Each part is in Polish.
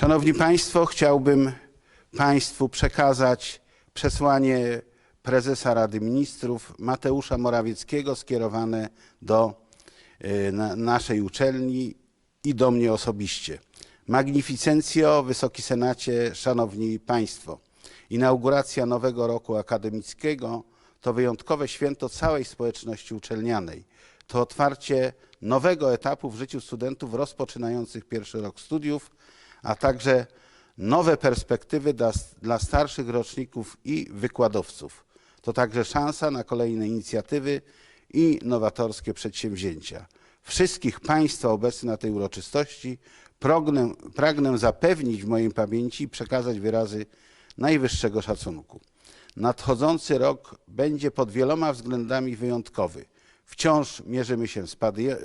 Szanowni Państwo, chciałbym Państwu przekazać przesłanie prezesa Rady Ministrów Mateusza Morawieckiego skierowane do y, na, naszej uczelni i do mnie osobiście. Magnificencjo, Wysoki Senacie, Szanowni Państwo. Inauguracja nowego roku akademickiego to wyjątkowe święto całej społeczności uczelnianej. To otwarcie nowego etapu w życiu studentów rozpoczynających pierwszy rok studiów, a także nowe perspektywy dla, dla starszych roczników i wykładowców. To także szansa na kolejne inicjatywy i nowatorskie przedsięwzięcia. Wszystkich Państwa obecnych na tej uroczystości pragnę, pragnę zapewnić w mojej pamięci i przekazać wyrazy najwyższego szacunku. Nadchodzący rok będzie pod wieloma względami wyjątkowy. Wciąż mierzymy się z,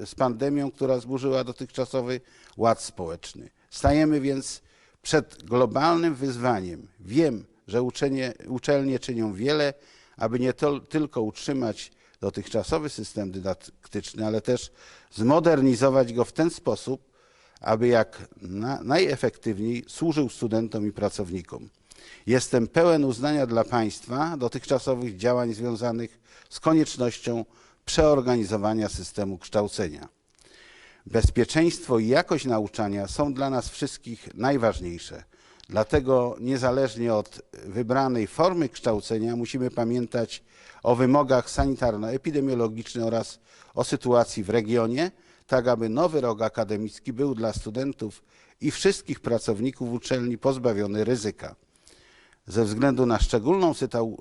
z pandemią, która zburzyła dotychczasowy ład społeczny. Stajemy więc przed globalnym wyzwaniem. Wiem, że uczenie, uczelnie czynią wiele, aby nie to, tylko utrzymać dotychczasowy system dydaktyczny, ale też zmodernizować go w ten sposób, aby jak na, najefektywniej służył studentom i pracownikom. Jestem pełen uznania dla Państwa dotychczasowych działań związanych z koniecznością przeorganizowania systemu kształcenia. Bezpieczeństwo i jakość nauczania są dla nas wszystkich najważniejsze. Dlatego niezależnie od wybranej formy kształcenia musimy pamiętać o wymogach sanitarno-epidemiologicznych oraz o sytuacji w regionie, tak aby nowy rok akademicki był dla studentów i wszystkich pracowników uczelni pozbawiony ryzyka. Ze względu na szczególną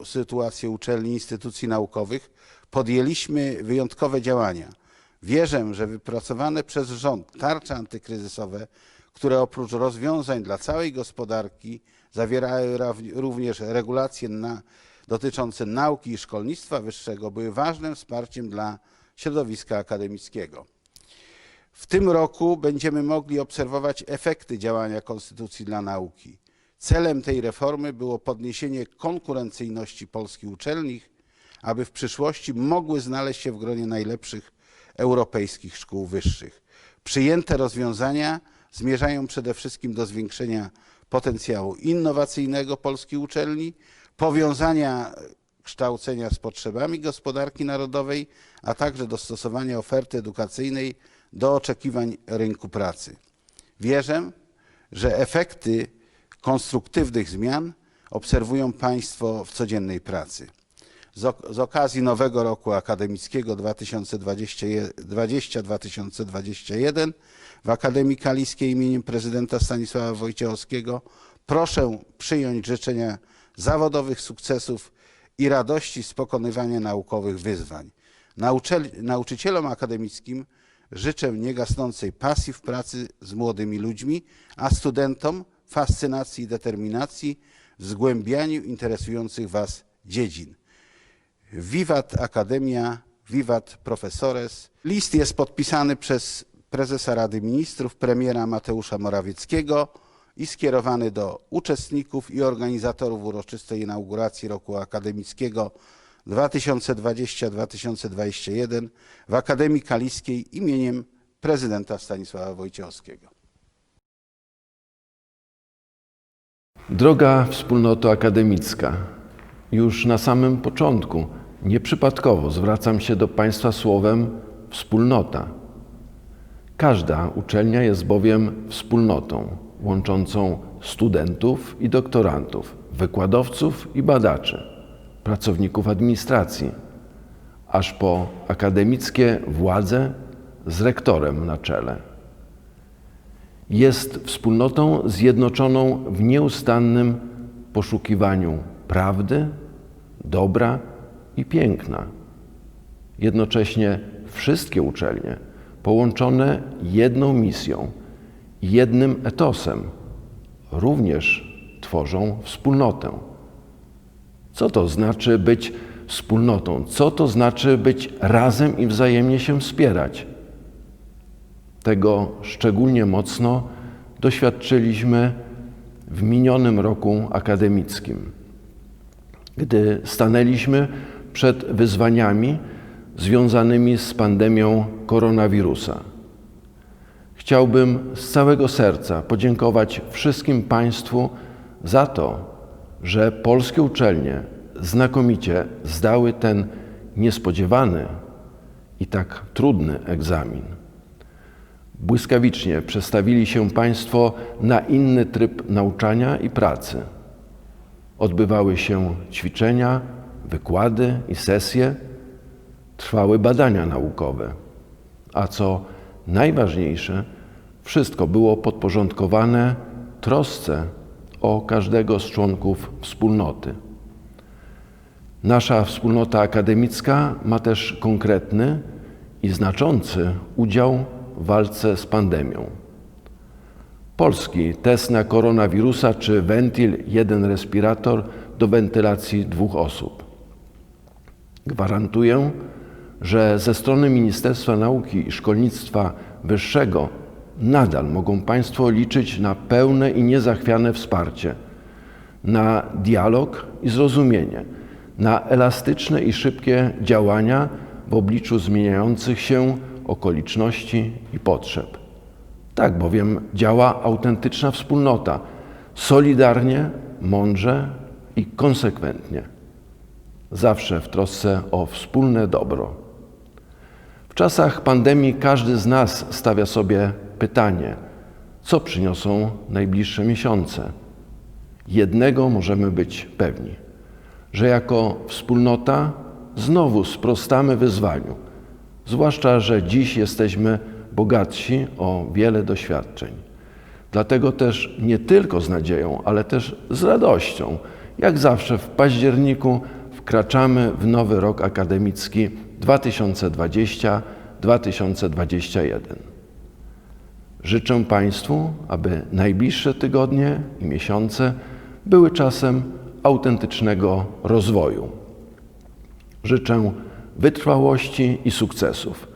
sytuację uczelni i instytucji naukowych podjęliśmy wyjątkowe działania. Wierzę, że wypracowane przez rząd tarcze antykryzysowe, które oprócz rozwiązań dla całej gospodarki zawierają również regulacje na, dotyczące nauki i szkolnictwa wyższego, były ważnym wsparciem dla środowiska akademickiego. W tym roku będziemy mogli obserwować efekty działania Konstytucji dla nauki. Celem tej reformy było podniesienie konkurencyjności polskich uczelni, aby w przyszłości mogły znaleźć się w gronie najlepszych europejskich szkół wyższych. Przyjęte rozwiązania zmierzają przede wszystkim do zwiększenia potencjału innowacyjnego polskich uczelni, powiązania kształcenia z potrzebami gospodarki narodowej, a także dostosowania oferty edukacyjnej do oczekiwań rynku pracy. Wierzę, że efekty konstruktywnych zmian obserwują Państwo w codziennej pracy. Z, ok- z okazji nowego roku akademickiego 2020-2021 w Akademii Kaliskiej imieniem prezydenta Stanisława Wojciechowskiego proszę przyjąć życzenia zawodowych sukcesów i radości z pokonywania naukowych wyzwań. Nauczycielom akademickim życzę niegasnącej pasji w pracy z młodymi ludźmi, a studentom fascynacji i determinacji w zgłębianiu interesujących Was dziedzin. Wiwat Akademia, wiwat Profesores. List jest podpisany przez prezesa Rady Ministrów, premiera Mateusza Morawieckiego i skierowany do uczestników i organizatorów uroczystej inauguracji roku akademickiego 2020-2021 w Akademii Kaliskiej imieniem prezydenta Stanisława Wojciechowskiego. Droga wspólnoto akademicka, już na samym początku nieprzypadkowo zwracam się do Państwa słowem wspólnota. Każda uczelnia jest bowiem wspólnotą łączącą studentów i doktorantów, wykładowców i badaczy, pracowników administracji, aż po akademickie władze z rektorem na czele jest wspólnotą zjednoczoną w nieustannym poszukiwaniu prawdy, dobra i piękna. Jednocześnie wszystkie uczelnie połączone jedną misją, jednym etosem, również tworzą wspólnotę. Co to znaczy być wspólnotą? Co to znaczy być razem i wzajemnie się wspierać? Tego szczególnie mocno doświadczyliśmy w minionym roku akademickim, gdy stanęliśmy przed wyzwaniami związanymi z pandemią koronawirusa. Chciałbym z całego serca podziękować wszystkim Państwu za to, że polskie uczelnie znakomicie zdały ten niespodziewany i tak trudny egzamin. Błyskawicznie przestawili się Państwo na inny tryb nauczania i pracy. Odbywały się ćwiczenia, wykłady i sesje, trwały badania naukowe, a co najważniejsze, wszystko było podporządkowane trosce o każdego z członków wspólnoty. Nasza wspólnota akademicka ma też konkretny i znaczący udział w walce z pandemią. Polski test na koronawirusa czy wentil, jeden respirator do wentylacji dwóch osób. Gwarantuję, że ze strony Ministerstwa Nauki i Szkolnictwa Wyższego nadal mogą Państwo liczyć na pełne i niezachwiane wsparcie, na dialog i zrozumienie, na elastyczne i szybkie działania w obliczu zmieniających się okoliczności i potrzeb. Tak bowiem działa autentyczna wspólnota, solidarnie, mądrze i konsekwentnie, zawsze w trosce o wspólne dobro. W czasach pandemii każdy z nas stawia sobie pytanie, co przyniosą najbliższe miesiące. Jednego możemy być pewni, że jako wspólnota znowu sprostamy wyzwaniu, zwłaszcza, że dziś jesteśmy bogatsi o wiele doświadczeń. Dlatego też nie tylko z nadzieją, ale też z radością, jak zawsze w październiku wkraczamy w nowy rok akademicki 2020-2021. Życzę Państwu, aby najbliższe tygodnie i miesiące były czasem autentycznego rozwoju. Życzę wytrwałości i sukcesów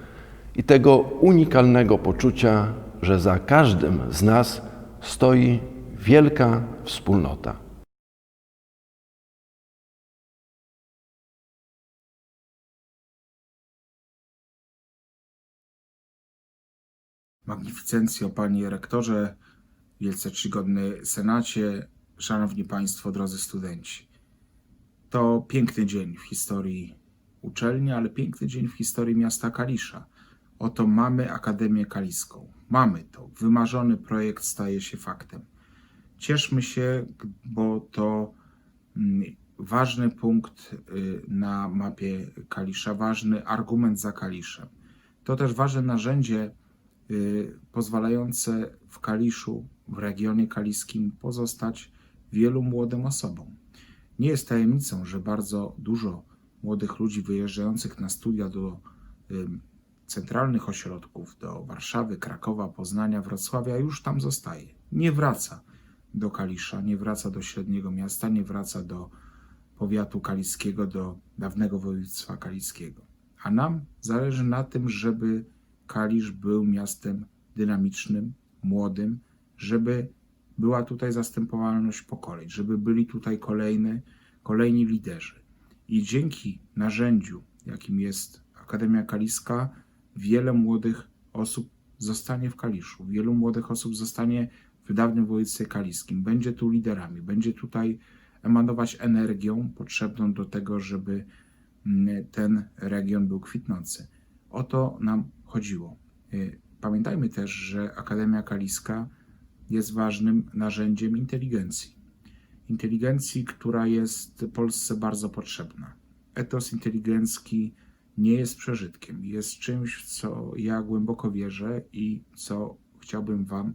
i tego unikalnego poczucia, że za każdym z nas stoi wielka wspólnota. Magnificencjo, Panie Rektorze, Wielce Czcigodny Senacie, Szanowni Państwo, drodzy studenci. To piękny dzień w historii uczelni, ale piękny dzień w historii miasta Kalisza. Oto mamy Akademię Kaliską. Mamy to. Wymarzony projekt staje się faktem. Cieszmy się, bo to mm, ważny punkt y, na mapie Kalisza, ważny argument za Kaliszem. To też ważne narzędzie pozwalające w Kaliszu, w regionie kaliskim pozostać wielu młodym osobom. Nie jest tajemnicą, że bardzo dużo młodych ludzi wyjeżdżających na studia do y, centralnych ośrodków, do Warszawy, Krakowa, Poznania, Wrocławia, już tam zostaje. Nie wraca do Kalisza, nie wraca do średniego miasta, nie wraca do powiatu kaliskiego, do dawnego województwa kaliskiego. A nam zależy na tym, żeby Kalisz był miastem dynamicznym, młodym, żeby była tutaj zastępowalność pokoleń, żeby byli tutaj kolejne, kolejni liderzy. I dzięki narzędziu, jakim jest Akademia Kaliska, wiele młodych osób zostanie w Kaliszu, wielu młodych osób zostanie w dawnym województwie kaliskim, będzie tu liderami, będzie tutaj emanować energią potrzebną do tego, żeby mm, ten region był kwitnący. O to nam chodziło. Y, Pamiętajmy też, że Akademia Kaliska jest ważnym narzędziem inteligencji. Inteligencji, która jest Polsce bardzo potrzebna. Etos inteligencki nie jest przeżytkiem, jest czymś, w co ja głęboko wierzę i co chciałbym Wam,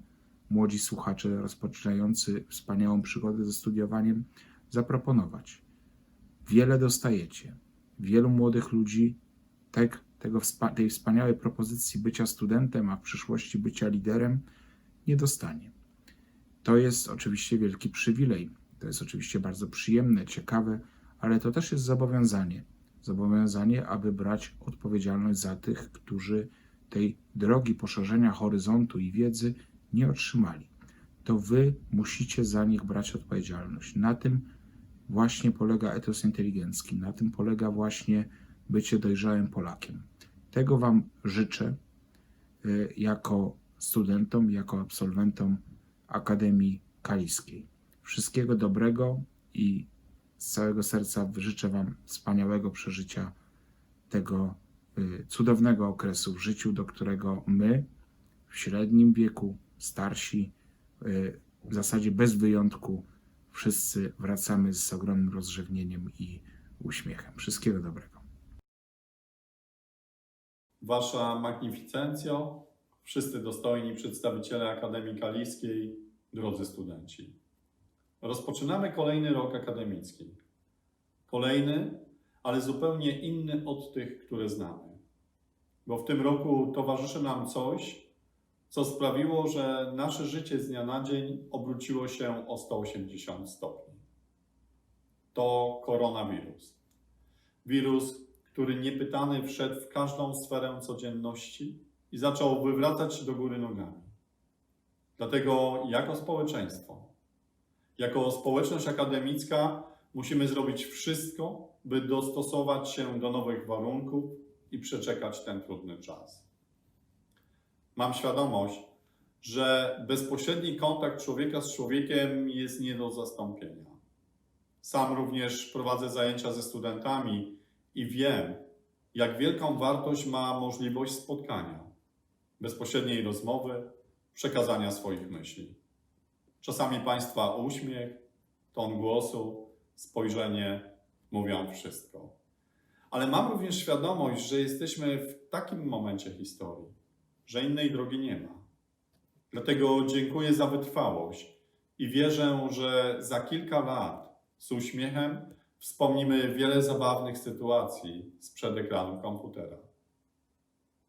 młodzi słuchacze rozpoczynający wspaniałą przygodę ze studiowaniem, zaproponować. Wiele dostajecie. Wielu młodych ludzi tak, tego, tej wspaniałej propozycji bycia studentem, a w przyszłości bycia liderem nie dostanie. To jest oczywiście wielki przywilej. To jest oczywiście bardzo przyjemne, ciekawe, ale to też jest zobowiązanie. Zobowiązanie, aby brać odpowiedzialność za tych, którzy tej drogi poszerzenia horyzontu i wiedzy nie otrzymali. To wy musicie za nich brać odpowiedzialność. Na tym właśnie polega etos inteligencki, na tym polega właśnie bycie dojrzałym Polakiem. Tego Wam życzę y, jako studentom jako absolwentom Akademii Kaliskiej. Wszystkiego dobrego i z całego serca życzę Wam wspaniałego przeżycia tego y, cudownego okresu w życiu, do którego my w średnim wieku, starsi, y, w zasadzie bez wyjątku, wszyscy wracamy z ogromnym rozrzewnieniem i uśmiechem. Wszystkiego dobrego. Wasza Magnificencjo, wszyscy dostojni przedstawiciele Akademii Kaliskiej, drodzy studenci. Rozpoczynamy kolejny rok akademicki. Kolejny, ale zupełnie inny od tych, które znamy. Bo w tym roku towarzyszy nam coś, co sprawiło, że nasze życie z dnia na dzień obróciło się o 180 stopni. To koronawirus. Wirus, który niepytany wszedł w każdą sferę codzienności i zaczął wywracać się do góry nogami. Dlatego jako społeczeństwo, jako społeczność akademicka musimy zrobić wszystko, by dostosować się do nowych warunków i przeczekać ten trudny czas. Mam świadomość, że bezpośredni kontakt człowieka z człowiekiem jest nie do zastąpienia. Sam również prowadzę zajęcia ze studentami i wiem, jak wielką wartość ma możliwość spotkania, bezpośredniej rozmowy, przekazania swoich myśli. Czasami Państwa uśmiech, ton głosu, spojrzenie mówią wszystko. Ale mam również świadomość, że jesteśmy w takim momencie historii, że innej drogi nie ma. Dlatego dziękuję za wytrwałość i wierzę, że za kilka lat z uśmiechem wspomnimy wiele zabawnych sytuacji sprzed ekranu komputera.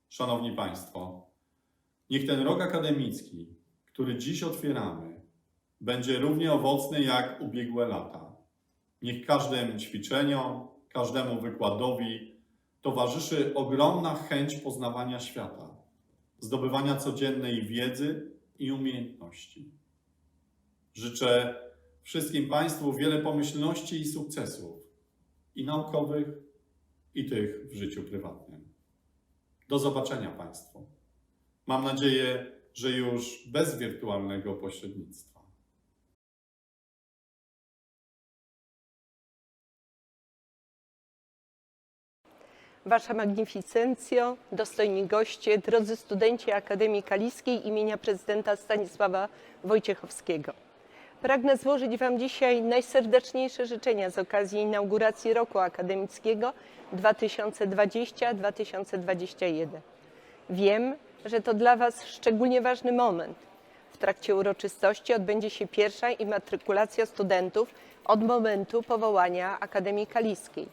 Szanowni Państwo, niech ten rok akademicki, który dziś otwieramy, będzie równie owocny jak ubiegłe lata. Niech każdym ćwiczeniom, każdemu wykładowi towarzyszy ogromna chęć poznawania świata, zdobywania codziennej wiedzy i umiejętności. Życzę wszystkim Państwu wiele pomyślności i sukcesów, i naukowych, i tych w życiu prywatnym. Do zobaczenia Państwu. Mam nadzieję, że już bez wirtualnego pośrednictwa. Wasza Magnificencjo, dostojni goście, drodzy studenci Akademii Kaliskiej imienia prezydenta Stanisława Wojciechowskiego. Pragnę złożyć Wam dzisiaj najserdeczniejsze życzenia z okazji inauguracji roku akademickiego 2020-2021. Wiem, że to dla Was szczególnie ważny moment. W trakcie uroczystości odbędzie się pierwsza imatrykulacja studentów od momentu powołania Akademii Kaliskiej.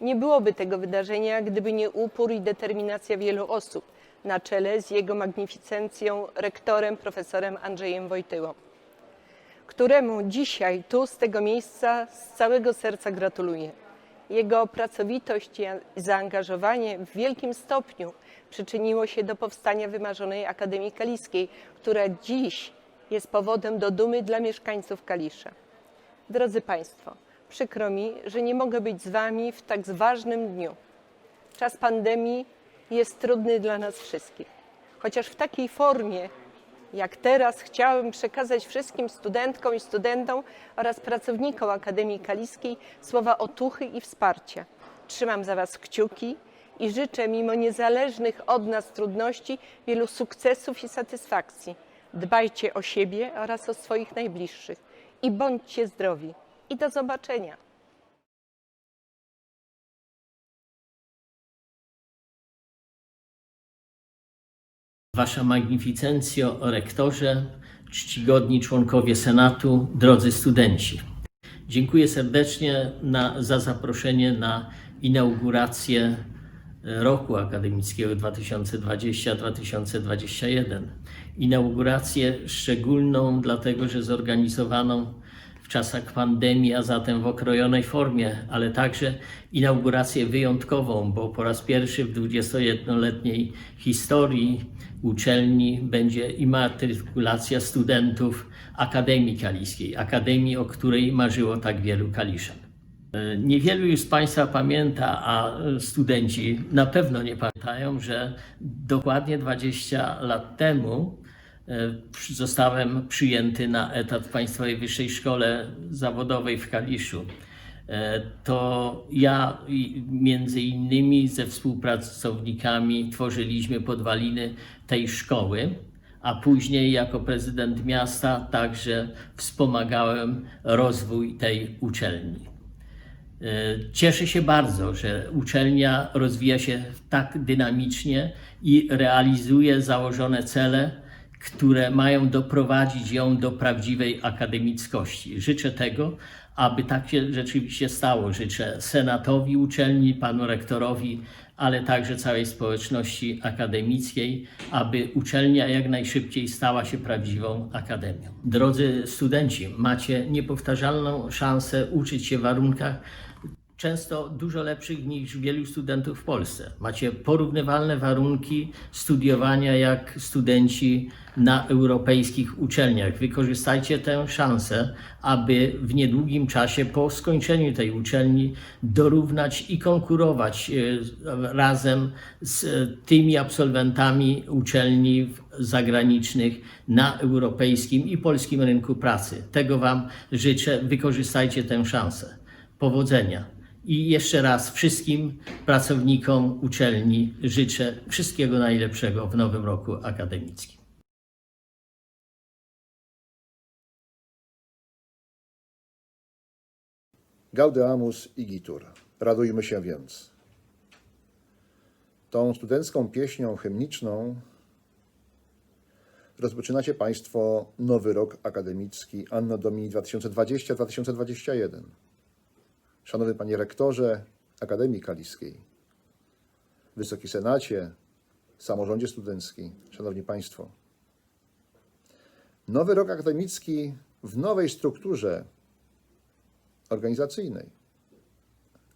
Nie byłoby tego wydarzenia, gdyby nie upór i determinacja wielu osób, na czele z jego magnificencją, rektorem, profesorem Andrzejem Wojtyłą, któremu dzisiaj tu z tego miejsca z całego serca gratuluję. Jego pracowitość i zaangażowanie w wielkim stopniu przyczyniło się do powstania wymarzonej Akademii Kaliskiej, która dziś jest powodem do dumy dla mieszkańców Kalisza. Drodzy Państwo, przykro mi, że nie mogę być z Wami w tak ważnym dniu. Czas pandemii jest trudny dla nas wszystkich. Chociaż w takiej formie, jak teraz, chciałem przekazać wszystkim studentkom i studentom oraz pracownikom Akademii Kaliskiej słowa otuchy i wsparcia. Trzymam za Was kciuki i życzę, mimo niezależnych od nas trudności, wielu sukcesów i satysfakcji. Dbajcie o siebie oraz o swoich najbliższych i bądźcie zdrowi. I do zobaczenia. Wasza Magnificencjo, rektorze, czcigodni członkowie Senatu, drodzy studenci. Dziękuję serdecznie na, za zaproszenie na inaugurację roku akademickiego 2020-2021. Inaugurację szczególną, dlatego że zorganizowaną czasach pandemii, a zatem w okrojonej formie, ale także inaugurację wyjątkową, bo po raz pierwszy w 21-letniej historii uczelni będzie imatrykulacja studentów Akademii Kaliskiej, akademii, o której marzyło tak wielu Kaliszan. Niewielu już z Państwa pamięta, a studenci na pewno nie pamiętają, że dokładnie 20 lat temu zostałem przyjęty na etat w Państwowej Wyższej Szkole Zawodowej w Kaliszu. E, To ja między innymi ze współpracownikami tworzyliśmy podwaliny tej szkoły, a później jako prezydent miasta także wspomagałem rozwój tej uczelni. E, Cieszę się bardzo, że uczelnia rozwija się tak dynamicznie i realizuje założone cele, które mają doprowadzić ją do prawdziwej akademickości. Życzę tego, aby tak się rzeczywiście stało. Życzę senatowi uczelni, panu rektorowi, ale także całej społeczności akademickiej, aby uczelnia jak najszybciej stała się prawdziwą akademią. Drodzy studenci, macie niepowtarzalną szansę uczyć się w warunkach często dużo lepszych niż wielu studentów w Polsce. Macie porównywalne warunki studiowania jak studenci na europejskich uczelniach. Wykorzystajcie tę szansę, aby w niedługim czasie po skończeniu tej uczelni dorównać i konkurować e, razem z e, tymi absolwentami uczelni zagranicznych na europejskim i polskim rynku pracy. Tego Wam życzę. Wykorzystajcie tę szansę. Powodzenia. I jeszcze raz wszystkim pracownikom uczelni życzę wszystkiego najlepszego w nowym roku akademickim. Gaudeamus igitur. Radujmy się więc. Tą studencką pieśnią hymniczną rozpoczynacie Państwo nowy rok akademicki Anno Domini 2020-2021. Szanowny Panie Rektorze Akademii Kaliskiej, Wysoki Senacie, Samorządzie Studencki, Szanowni Państwo. Nowy rok akademicki w nowej strukturze organizacyjnej.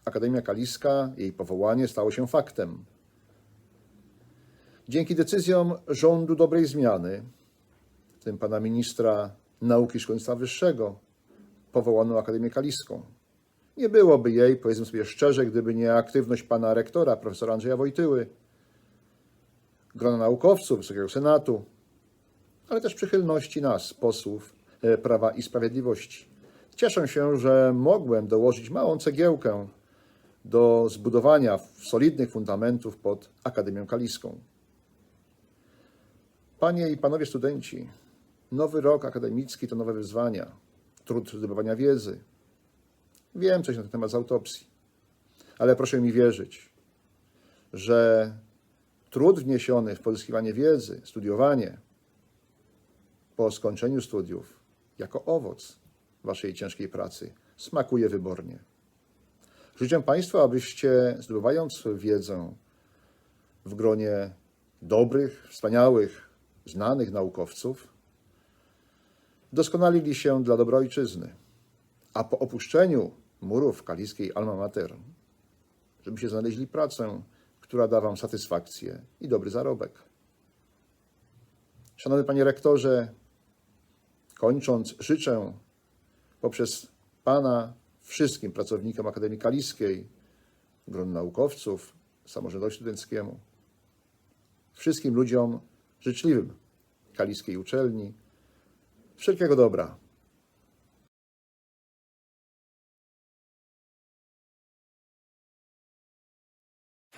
Akademia Kaliska, jej powołanie stało się faktem. Dzięki decyzjom rządu dobrej zmiany, w tym pana ministra nauki i szkolnictwa wyższego, powołano Akademię Kaliską. Nie byłoby jej, powiedzmy sobie szczerze, gdyby nie aktywność pana rektora, profesora Andrzeja Wojtyły, grona naukowców, Wysokiego Senatu, ale też przychylności nas, posłów e, Prawa i Sprawiedliwości. Cieszę się, że mogłem dołożyć małą cegiełkę do zbudowania solidnych fundamentów pod Akademią Kaliską. Panie i panowie studenci, nowy rok akademicki to nowe wyzwania, trud zdobywania wiedzy. Wiem coś na ten temat z autopsji, ale proszę mi wierzyć, że trud wniesiony w pozyskiwanie wiedzy, studiowanie po skończeniu studiów jako owoc waszej ciężkiej pracy smakuje wybornie. Życzę Państwu, abyście zdobywając wiedzę w gronie dobrych, wspaniałych, znanych naukowców, doskonalili się dla dobra ojczyzny, a po opuszczeniu murów kaliskiej Alma Mater, żebyście znaleźli pracę, która da Wam satysfakcję i dobry zarobek. Szanowny Panie Rektorze, kończąc, życzę poprzez Pana wszystkim pracownikom Akademii Kaliskiej, gron naukowców, samorządowi studenckiemu, wszystkim ludziom życzliwym Kaliskiej Uczelni, wszelkiego dobra.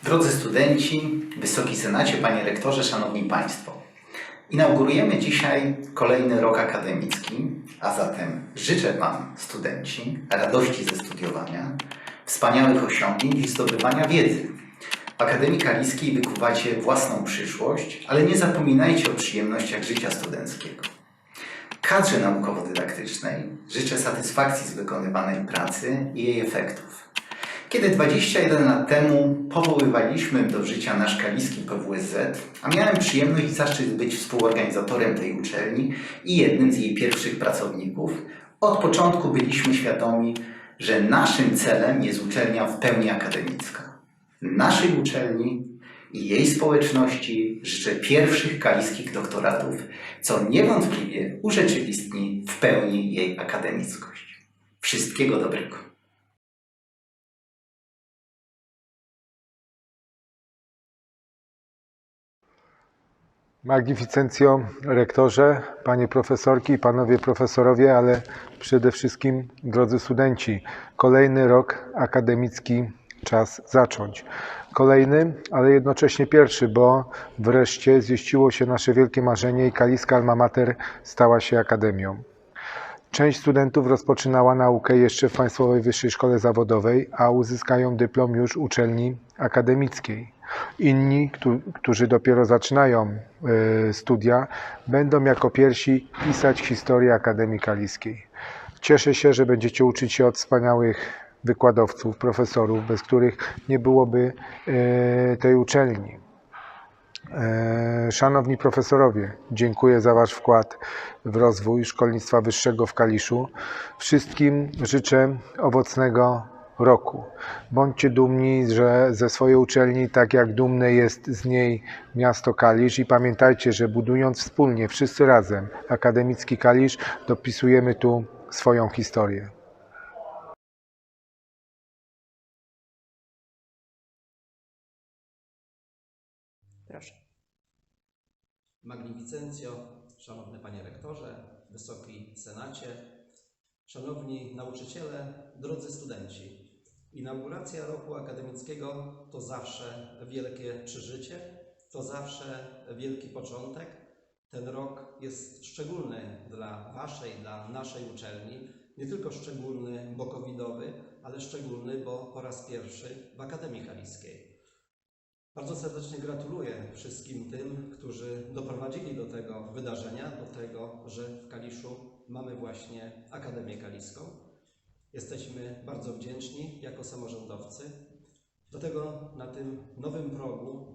Drodzy studenci, Wysoki Senacie, Panie Rektorze, Szanowni Państwo. Inaugurujemy dzisiaj kolejny rok akademicki, a zatem życzę Wam, studenci, radości ze studiowania, wspaniałych osiągnięć i zdobywania wiedzy. W Akademii Kaliskiej wykuwacie własną przyszłość, ale nie zapominajcie o przyjemnościach życia studenckiego. Kadrze naukowo-dydaktycznej życzę satysfakcji z wykonywanej pracy i jej efektów. Kiedy 21 lat temu powoływaliśmy do życia nasz kaliski PWSZ, a miałem przyjemność i zaszczyt być współorganizatorem tej uczelni i jednym z jej pierwszych pracowników, od początku byliśmy świadomi, że naszym celem jest uczelnia w pełni akademicka. Naszej uczelni i jej społeczności życzę pierwszych kaliskich doktoratów, co niewątpliwie urzeczywistni w pełni jej akademickość. Wszystkiego dobrego. Magnificencjo, rektorze, panie profesorki panowie profesorowie, ale przede wszystkim drodzy studenci, kolejny rok akademicki czas zacząć. Kolejny, ale jednocześnie pierwszy, bo wreszcie zjeściło się nasze wielkie marzenie i Kaliska Alma Mater stała się akademią. Część studentów rozpoczynała naukę jeszcze w Państwowej Wyższej Szkole Zawodowej, a uzyskają dyplom już uczelni akademickiej. Inni, któ- którzy dopiero zaczynają e, studia, będą jako pierwsi pisać historię Akademii Kaliskiej. Cieszę się, że będziecie uczyć się od wspaniałych wykładowców, profesorów, bez których nie byłoby e, tej uczelni. E, Szanowni profesorowie, dziękuję za Wasz wkład w rozwój szkolnictwa wyższego w Kaliszu. Wszystkim życzę owocnego roku. Bądźcie dumni że ze swojej uczelni, tak jak dumne jest z niej miasto Kalisz i pamiętajcie, że budując wspólnie, wszyscy razem, akademicki Kalisz, dopisujemy tu swoją historię. Proszę. Magnificencjo, Szanowny Panie Rektorze, Wysoki Senacie, Szanowni Nauczyciele, drodzy studenci. Inauguracja roku akademickiego to zawsze wielkie przeżycie, to zawsze wielki początek. Ten rok jest szczególny dla Waszej, dla naszej uczelni. Nie tylko szczególny, bo covidowy, ale szczególny, bo po raz pierwszy w Akademii Kaliskiej. Bardzo serdecznie gratuluję wszystkim tym, którzy doprowadzili do tego wydarzenia, do tego, że w Kaliszu mamy właśnie Akademię Kaliską. Jesteśmy bardzo wdzięczni jako samorządowcy. Dlatego na tym nowym progu,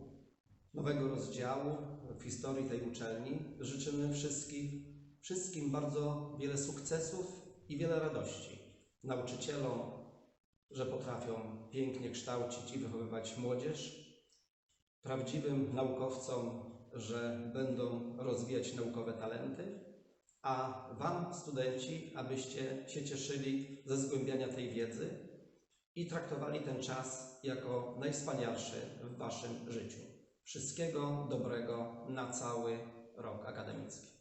nowego rozdziału w historii tej uczelni życzymy wszystkich, wszystkim bardzo wiele sukcesów i wiele radości. Nauczycielom, że potrafią pięknie kształcić i wychowywać młodzież, prawdziwym naukowcom, że będą rozwijać naukowe talenty, a Wam, studenci, abyście się cieszyli ze zgłębiania tej wiedzy i traktowali ten czas jako najwspanialszy w Waszym życiu. Wszystkiego dobrego na cały rok akademicki.